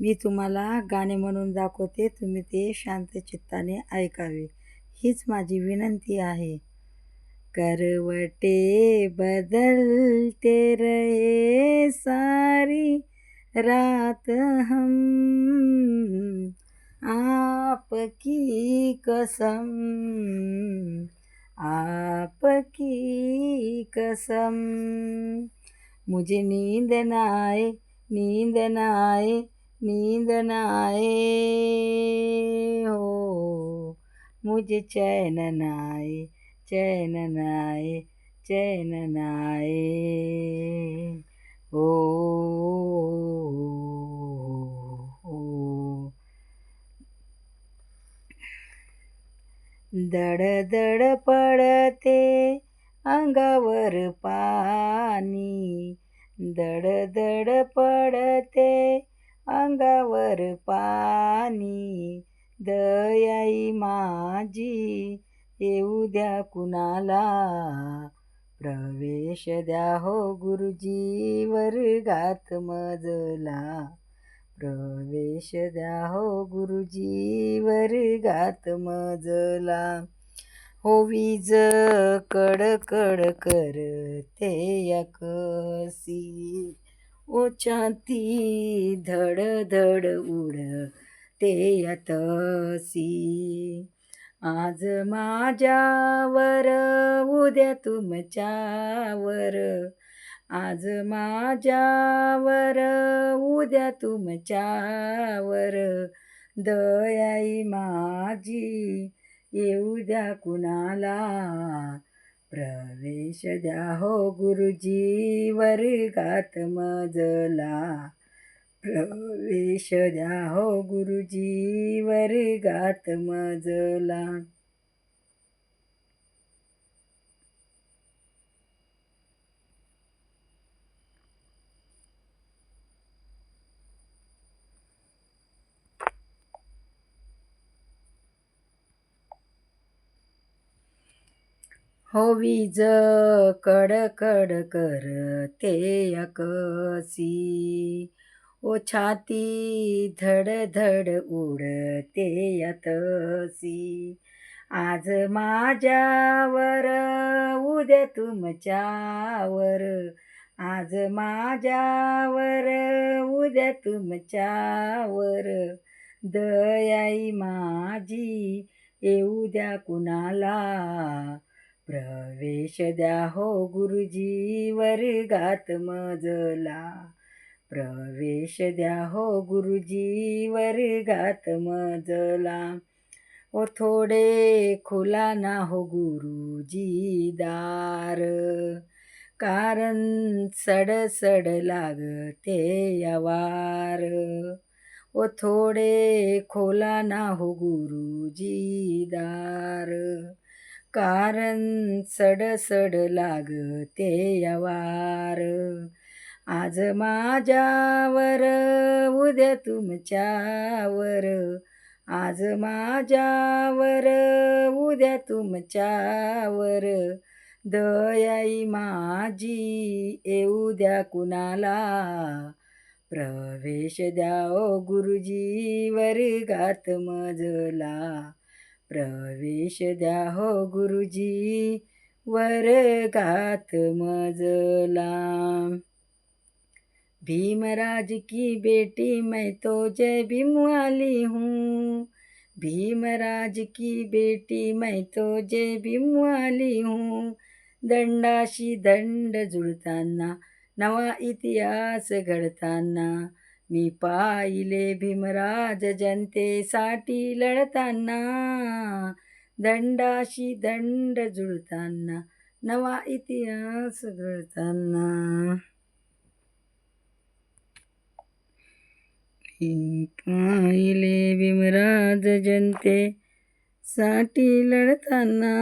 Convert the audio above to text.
मी तुम्हाला गाणे म्हणून दाखवते तुम्ही ते शांत चित्ताने ऐकावे. हीच माझी विनंती आहे. करवटे बदलते रहे सारी रात हम। आपकी कसम आपकी कसम। मुझे नींद ना आए नींद ना आए नींद न आए हो मुझे चैन न आए चैन न आए चैन न आए हो हो दड दड पडते अंगावर पाणी दड दड पडते अंगावर पाणी दयाई माझी. येऊ द्या कुणाला प्रवेश द्या हो गुरुजी वर्गात मजला. प्रवेश द्या हो गुरुजी वर्गात मजला. हो वीज कडकड करते कसी ओ छाती धड धड उडते यतसी. आज माझ्यावर उद्या तुमच्यावर. आज माझ्यावर उद्या तुमच्यावर. दयाई माझी येऊ द्या कुणाला. प्रवेश द्या हो गुरुजी वर्गात मजला. प्रवेश द्या हो गुरुजी वर्गात मजला. हो वीज कडकड करते अकसी. ओ छाती धड धड उडते यतसी आज माझ्यावर उद्या तुमच्यावर. आज माझ्यावर उद्या तुमच्यावर. दयाई माझी येऊ द्या कुणाला. प्रवेश द्या हो गुरुजी वर्गात मजला. प्रवेश द्या हो गुरुजी वर्गात मजला. ओ थोडे खुला ना हो गुरुजी दार. कारण सड सड लागते यवार ओ थोडे खोला ना हो गुरुजी दार. कारण सडसड लागते यवार. आज माझ्यावर उद्या तुमच्यावर. आज माझ्यावर उद्या तुमच्यावर. दयाई माझी येऊ द्या कुणाला? प्रवेश द्या ओ गुरुजी वर्गात मजला. प्रवेश द्या हो गुरुजी वर्गात मजला. भीमराज की बेटी मैं तो जय भीम वाली हूँ। भीमराज की बेटी मैं तो जय भीम वाली हूँ। दंडाशी दंड जुळताना नवा इतिहास घडताना मी पाहिले भीमराज जनतेसाठी लढताना दंडाशी दंड जुळताना नवा इतिहास घडताना. पाहिले भीमराज जनते साठी लढताना.